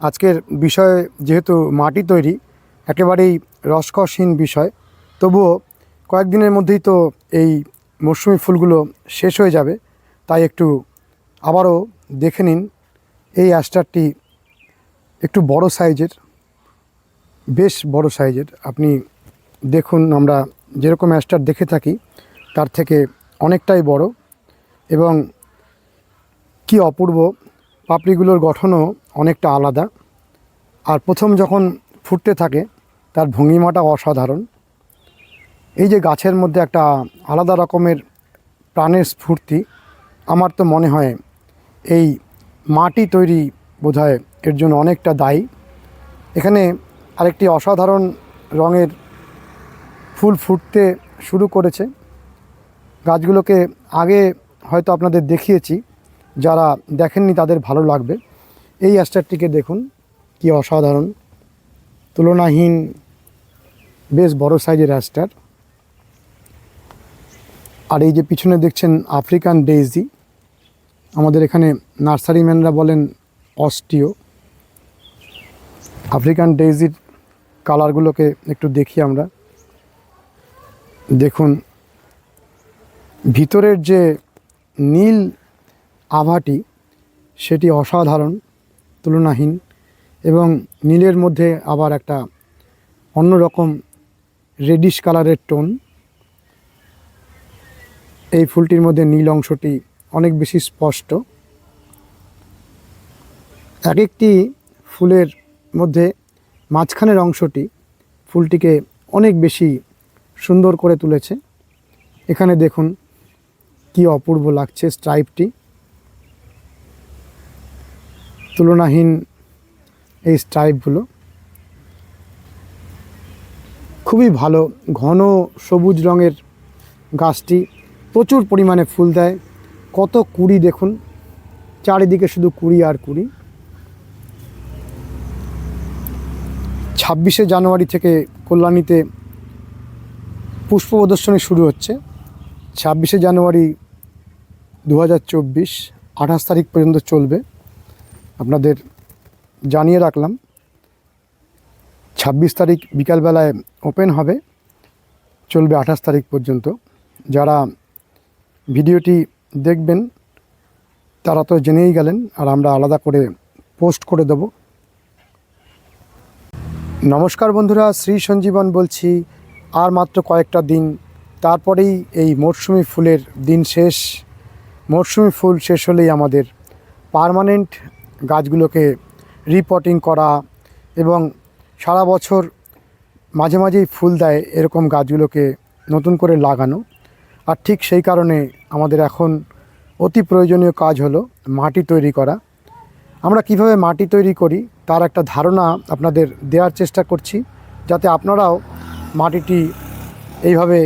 আজকের বিষয় যেহেতু মাটি তৈরি, একেবারেই রসকসহীন বিষয়, তবুও কয়েকদিনের মধ্যেই তো এই মরশুমি ফুলগুলো শেষ হয়ে যাবে, তাই একটু আবারও দেখে নিন এই অ্যাস্টারটি একটু বড় সাইজের, বেশ বড় সাইজের। আপনি দেখুন, আমরা যেরকম অ্যাস্টার দেখে থাকি, তার থেকে অনেকটাই বড় এবং কি অপূর্ব, পাপড়িগুলোর গঠনও অনেকটা আলাদা। আর প্রথম যখন ফুটতে থাকে, তার ভঙ্গিমাটা অসাধারণ। এই যে গাছের মধ্যে একটা আলাদা রকমের প্রাণের স্ফূর্তি, আমার তো মনে হয় এই মাটি তৈরি বোধহয় এর জন্য অনেকটা দায়ী। এখানে আরেকটি অসাধারণ রঙের ফুল ফুটতে শুরু করেছে। গাছগুলোকে আগে হয়তো আপনাদের দেখিয়েছি, যারা দেখেননি তাদের ভালো লাগবে। এই অ্যাস্টারটিকে দেখুন, কি অসাধারণ। তুলনাহীন, বেশ বড় সাইজের অ্যাস্টার আর এই যে পিছনে দেখছেন আফ্রিকান ডেইজি। আমাদের এখানে নার্সারিম্যানরা বলেন অস্টিও। আফ্রিকান ডেইজির কালারগুলোকে একটু দেখি আমরা। দেখুন, ভিতরের যে নীল আভাটি, সেটি অসাধারণ। তুলনাহীন এবং নীলের মধ্যে আবার একটা অন্যরকম রেডিশ কালারের টোন। এই ফুলটির মধ্যে নীল অংশটি অনেক বেশি স্পষ্ট। এক একটি ফুলের মধ্যে মাঝখানের অংশটি ফুলটিকে অনেক বেশি সুন্দর করে তুলেছে। এখানে দেখুন কি অপূর্ব লাগছে স্ট্রাইপটি। তুলনাহীন এই স্ট্রাইপগুলো খুবই ভালো, ঘন সবুজ রঙের গাছটি প্রচুর পরিমাণে ফুল দেয়। কত কুড়ি দেখুন, চারিদিকে শুধু কুড়ি আর কুড়ি। ছাব্বিশে জানুয়ারি থেকে কল্যাণীতে পুষ্প প্রদর্শনী শুরু হচ্ছে। ছাব্বিশে জানুয়ারি দু হাজার চব্বিশ আঠাশ তারিখ পর্যন্ত চলবে। আপনাদের জানিয়ে রাখলাম, ছাব্বিশ তারিখ বিকালবেলায় ওপেন হবে, চলবে আঠাশ তারিখ পর্যন্ত। যারা ভিডিওটি দেখবেন, তারা তো জেনেই গেলেন, আর আমরা আলাদা করে পোস্ট করে দেব। নমস্কার বন্ধুরা, শ্রী সঞ্জীবন বলছি, আর মাত্র কয়েকটা দিন, তারপরেই এই মরশুমি ফুলের দিন শেষ। মরশুমি ফুল শেষ হলেই আমাদের পার্মানেন্ট গাছগুলোকে রিপটিং করা এবং সারা বছর মাঝে মাঝেই ফুল দেয় এরকম গাছগুলোকে নতুন করে লাগানো। আর ঠিক সেই কারণে আমাদের এখন অতি প্রয়োজনীয় কাজ হলো মাটি তৈরি করা। আমরা কীভাবে মাটি তৈরি করি তার একটা ধারণা আপনাদের দেওয়ার চেষ্টা করছি, যাতে আপনারাও মাটিটি এইভাবে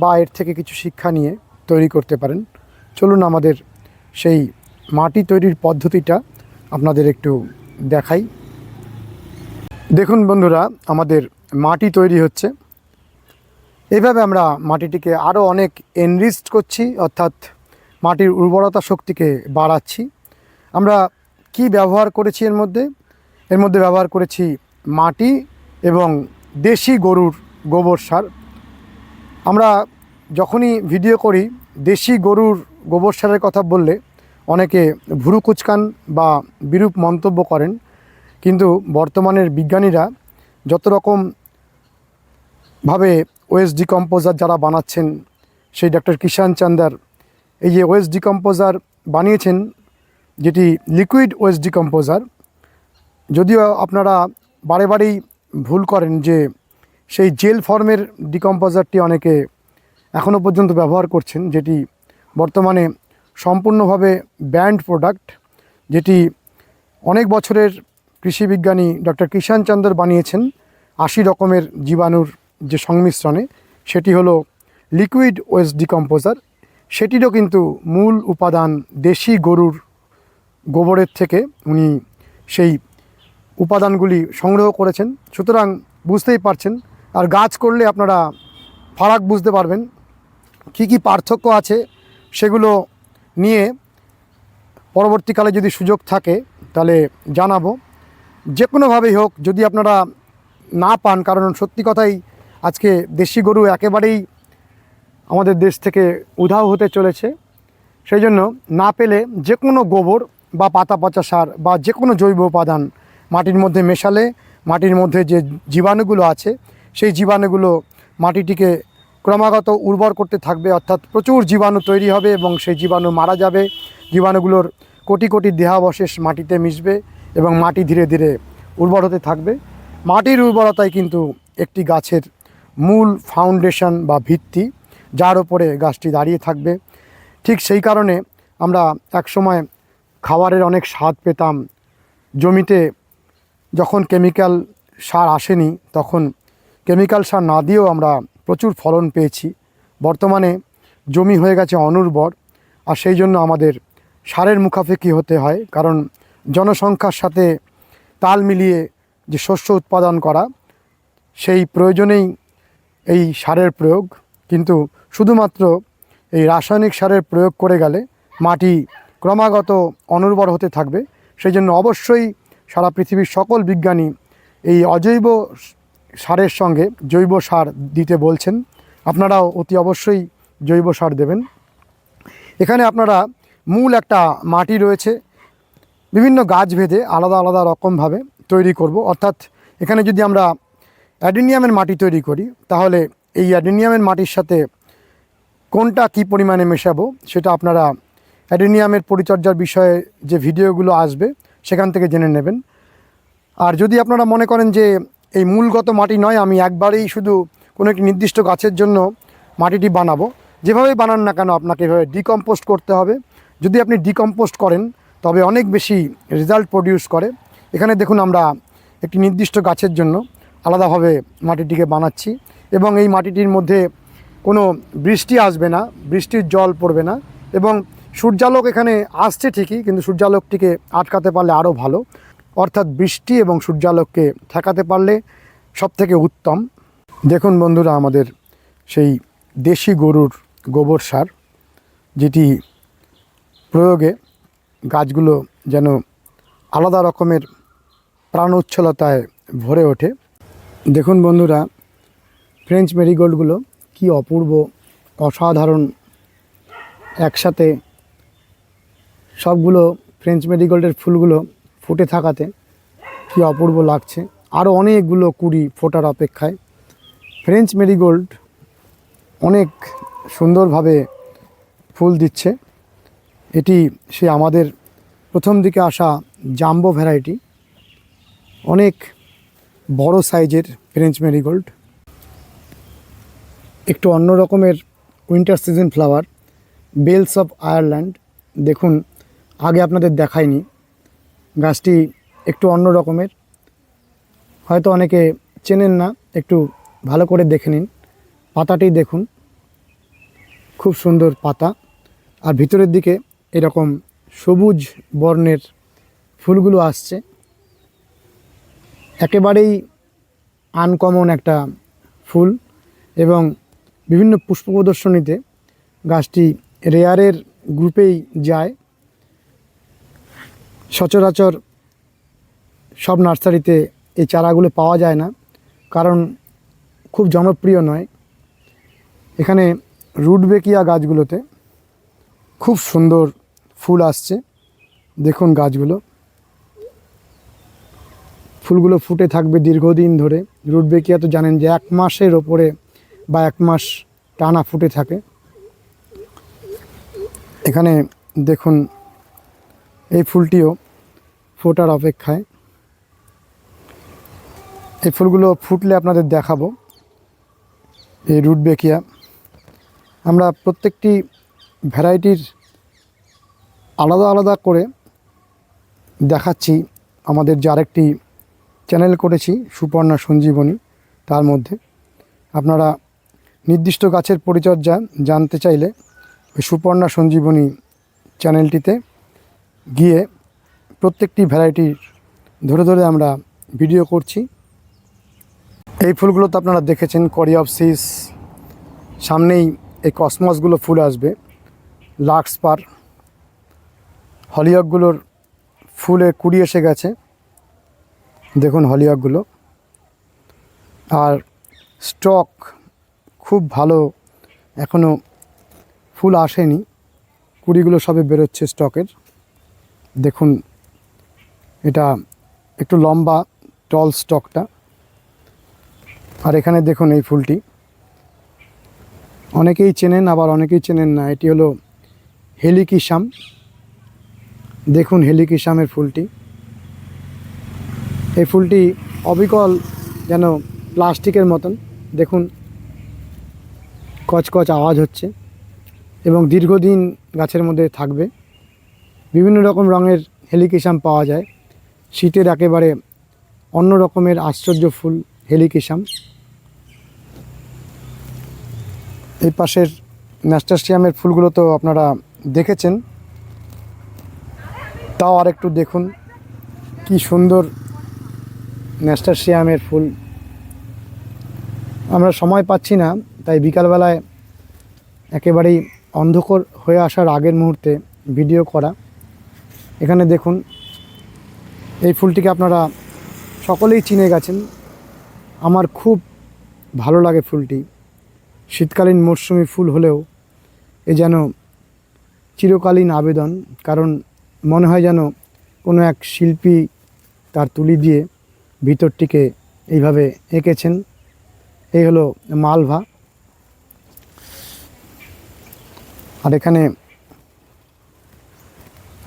বা এর থেকে কিছু শিক্ষা নিয়ে তৈরি করতে পারেন। চলুন আমাদের সেই মাটি তৈরির পদ্ধতিটা আপনাদের একটু দেখাই। দেখুন বন্ধুরা, আমাদের মাটি তৈরি হচ্ছে। এইভাবে আমরা মাটিটিকে আরও অনেক এনরিচড করছি, অর্থাৎ মাটির উর্বরতা শক্তিকে বাড়াচ্ছি। আমরা কি ব্যবহার করেছি এর মধ্যে? এর মধ্যে ব্যবহার করেছি মাটি এবং দেশি গরুর গোবর সার। আমরা যখনই ভিডিও করি, দেশি গরুর গোবর সারের কথা বললে অনেকে ভুরু কুচকান বা বিরূপ মন্তব্য করেন, কিন্তু বর্তমানের বিজ্ঞানীরা যত রকম ভাবে ডিকম্পোজার যারা বানাচ্ছেন, সেই ডক্টর কিষান চান্দার এই যে ওয়েস্ট ডিকম্পোজার বানিয়েছেন, যেটি লিকুইড ওয়েস্ট ডিকম্পোজার যদিও আপনারা বারে বারেই ভুল করেন যে সেই জেল ফর্মের ডিকম্পোজারটি অনেকে এখনও পর্যন্ত ব্যবহার করছেন, যেটি বর্তমানে সম্পূর্ণভাবে ব্যান্ড প্রোডাক্ট, যেটি অনেক বছরের কৃষি বিজ্ঞানী ডক্টর কিষান চন্দ্র বানিয়েছেন আশি রকমের জীবাণুর যে সংমিশ্রণে, সেটি হলো লিকুইড ওয়েস্ট ডিকম্পোজার। সেটিরও কিন্তু মূল উপাদান দেশি গরুর গোবরের থেকে উনি সেই উপাদানগুলি সংগ্রহ করেছেন। সুতরাং বুঝতেই পারছেন, আর গাছ করলে আপনারা ফারাক বুঝতে পারবেন কি কি পার্থক্য আছে, সেগুলো নিয়ে পরবর্তীকালে যদি সুযোগ থাকে, তাহলে জানাব। যে কোনোভাবেই হোক, যদি আপনারা না পান, কারণ সত্যি কথাই আজকে দেশি গরু একেবারেই আমাদের দেশ থেকে উধাও হতে চলেছে। সেই জন্য না পেলে যে কোনো গোবর বা পাতা পচা সার বা যে কোনো জৈব উপাদান মাটির মধ্যে মেশালে, মাটির মধ্যে যে জীবাণুগুলো আছে, সেই জীবাণুগুলো মাটিটিকে ক্রমাগত উর্বর করতে থাকবে, অর্থাৎ প্রচুর জীবাণু তৈরি হবে এবং সেই জীবাণু মারা যাবে। জীবাণুগুলোর কোটি কোটি দেহাবশেষ মাটিতে মিশবে এবং মাটি ধীরে ধীরে উর্বর হতে থাকবে। মাটির উর্বরতাই কিন্তু একটি গাছের মূল ফাউন্ডেশন বা ভিত্তি, যার ওপরে গাছটি দাঁড়িয়ে থাকবে। ঠিক সেই কারণে আমরা একসময় খাবারের অনেক স্বাদ পেতাম। জমিতে যখন কেমিক্যাল সার আসেনি, তখন কেমিক্যাল সার না দিয়েও আমরা প্রচুর ফলন পেয়েছি। বর্তমানে জমি হয়ে গেছে অনুর্বর আর সেই জন্য আমাদের সারের মুখাপেক্ষি হতে হয়? কারণ জনসংখ্যার সাথে তাল মিলিয়ে যে শস্য উৎপাদন করা, সেই প্রয়োজনেই এই সারের প্রয়োগ। কিন্তু শুধুমাত্র এই রাসায়নিক সারের প্রয়োগ করে গেলে মাটি ক্রমাগত অনুর্বর হতে থাকবে। সেই জন্য অবশ্যই সারা পৃথিবীর সকল বিজ্ঞানী এই অজৈব সারের সঙ্গে জৈব সার দিতে বলছেন। আপনারাও অতি অবশ্যই জৈব সার দেবেন। এখানে আপনারা মূল একটা মাটি রয়েছে। বিভিন্ন গাছ ভেদে আলাদা আলাদা রকমভাবে তৈরি করব। অর্থাৎ এখানে যদি আমরা অ্যাডিনিয়ামের মাটি তৈরি করি, তাহলে এই অ্যাডিনিয়ামের মাটির সাথে কোনটা কি পরিমাণে মেশাবো সেটা আপনারা অ্যাডিনিয়ামের পরিচর্যার বিষয়ে যে ভিডিওগুলো আসবে, সেখান থেকে জেনে নেবেন। আর যদি আপনারা মনে করেন যে এই মূলগত মাটি নয়, আমি একবারেই শুধু কোনো একটি নির্দিষ্ট গাছের জন্য মাটিটি বানাবো। যেভাবেই বানান না কেন আপনাকে এভাবে ডিকম্পোস্ট করতে হবে। যদি আপনি ডিকম্পোস্ট করেন, তবে অনেক বেশি রেজাল্ট প্রডিউস করে। এখানে দেখুন আমরা একটি নির্দিষ্ট গাছের জন্য আলাদাভাবে মাটিটিকে বানাচ্ছি এবং এই মাটিটির মধ্যে কোনো বৃষ্টি আসবে না, বৃষ্টির জল পড়বে না এবং সূর্যালোক এখানে আসছে ঠিকই, কিন্তু সূর্যালোকটিকে আটকাতে পারলে আরও ভালো। অর্থাৎ বৃষ্টি এবং সূর্যালোককে ঠেকাতে পারলে সব থেকে উত্তম। দেখুন বন্ধুরা আমাদের সেই দেশি গরুর গোবর সার, যেটি প্রয়োগে গাছগুলো যেন আলাদা রকমের প্রাণ উচ্ছলতায় ভরে ওঠে। দেখুন বন্ধুরা, ফ্রেঞ্চ মেরিগোল্ডগুলো কি অপূর্ব, অসাধারণ। একসাথে সবগুলো ফ্রেঞ্চ মেরিগোল্ডের ফুলগুলো ফুটে থাকাতে কি অপূর্ব লাগছে। আরও অনেকগুলো কুড়ি ফোটার অপেক্ষায় ফ্রেঞ্চ মেরিগোল্ড অনেক সুন্দরভাবে ফুল দিচ্ছে। এটি সে আমাদের প্রথম দিকে আসা জাম্বো ভ্যারাইটি। অনেক বড় সাইজের ফ্রেঞ্চ মেরিগোল্ড একটু অন্য রকমের winter season flower bells of Ireland দেখুন, আগে আপনাদের দেখাইনি। গাছটি একটু অন্য রকমের। হয়তো অনেকে চেনেন না, একটু ভালো করে দেখে নিন। পাতাটি দেখুন। খুব সুন্দর পাতা। আর ভিতরের দিকে এরকম সবুজ বর্ণের ফুলগুলো আসছে। একেবারেই আনকমন একটা ফুল এবং বিভিন্ন পুষ্প প্রদর্শনীতে গাছটি রেয়ারের গ্রুপেই যায়। সচরাচর সব নার্সারিতে এই চারাগুলো পাওয়া যায় না, কারণ খুব জনপ্রিয় নয়। এখানে রুটবেকিয়া গাছগুলোতে খুব সুন্দর ফুল আসছে। দেখুন গাছগুলো। ফুলগুলো ফুটে থাকবে দীর্ঘদিন ধরে। রুটবেকিয়া তো জানেন যে এক মাসের ওপরে বা এক মাস টানা ফুটে থাকে। এখানে দেখুন এই ফুলটিও ফোটার অপেক্ষায়। এই ফুলগুলো ফুটলে আপনাদের দেখাবো। এই রুট রুটবেকিয়া আমরা প্রত্যেকটি ভ্যারাইটির আলাদা আলাদা করে দেখাচ্ছি। আমাদের যে আরেকটি চ্যানেল করেছি, সুপর্ণা সঞ্জীবনী, তার মধ্যে। আপনারা নির্দিষ্ট গাছের পরিচর্যা জানতে চাইলে ওই সুপর্ণা সঞ্জীবনী চ্যানেলটিতে গিয়ে প্রত্যেকটি ভ্যারাইটির ধরে ধরে আমরা ভিডিও করছি। এই ফুলগুলো তো আপনারা দেখেছেন করিঅপসিস সামনেই এই কসমসগুলো ফুল আসবে। লাক্সপার হলিয়কগুলোর ফুলে কুড়ি এসে গেছে। দেখুন হলিয়াকগুলো আর স্টক খুব ভালো এখনও ফুল আসেনি। কুড়িগুলো সবে বেরোচ্ছে স্টকের দেখুন, এটা একটু লম্বা টল স্টকটা আর এখানে দেখুন এই ফুলটি। অনেকেই চেনেন, আবার অনেকেই চেনেন না। এটি হলো হেলিকিসাম। দেখুন হেলিকিসামের ফুলটি। এই ফুলটি অবিকল যেন প্লাস্টিকের মতন। দেখুন, কচকচ আওয়াজ হচ্ছে এবং দীর্ঘদিন গাছের মধ্যে থাকবে। বিভিন্ন রকম রঙের হেলিকিসাম পাওয়া যায়। শীতের একেবারে অন্য রকমের আশ্চর্য ফুল হেলিকিসাম এই পাশের ন্যাস্টাসিয়ামের ফুলগুলো তো আপনারা দেখেছেন। তাও আর একটু দেখুন, কি সুন্দর ন্যাস্টাসিয়ামের ফুল। আমরা সময় পাচ্ছি না, তাই বিকালবেলায় একেবারেই অন্ধকার হয়ে আসার আগের মুহূর্তে ভিডিও করা। এখানে দেখুন, এই ফুলটিকে আপনারা সকলেই চিনে গেছেন। আমার খুব ভালো লাগে ফুলটি। শীতকালীন মরশুমি ফুল হলেও এ যেন চিরকালীন আবেদন, কারণ মনে হয় যেন কোনো এক শিল্পী তার তুলি দিয়ে ভিতরটিকে এইভাবে এঁকেছেন। এই হলো মালভা। আর এখানে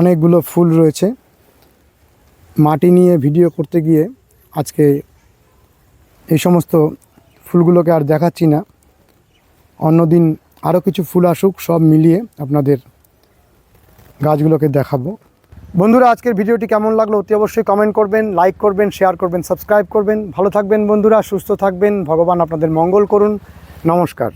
অনেকগুলো ফুল রয়েছে। মাটি নিয়ে ভিডিও করতে গিয়ে আজকে এই সমস্ত ফুলগুলোকে আর দেখাচ্ছি না। অন্যদিন আরও কিছু ফুল আসুক, সব মিলিয়ে আপনাদের গাছগুলোকে দেখাবো। বন্ধুরা, আজকের ভিডিওটি কেমন লাগল অতি অবশ্যই কমেন্ট করবেন লাইক করবেন শেয়ার করবেন সাবস্ক্রাইব করবেন। ভালো থাকবেন বন্ধুরা, সুস্থ থাকবেন। ভগবান আপনাদের মঙ্গল করুন। নমস্কার।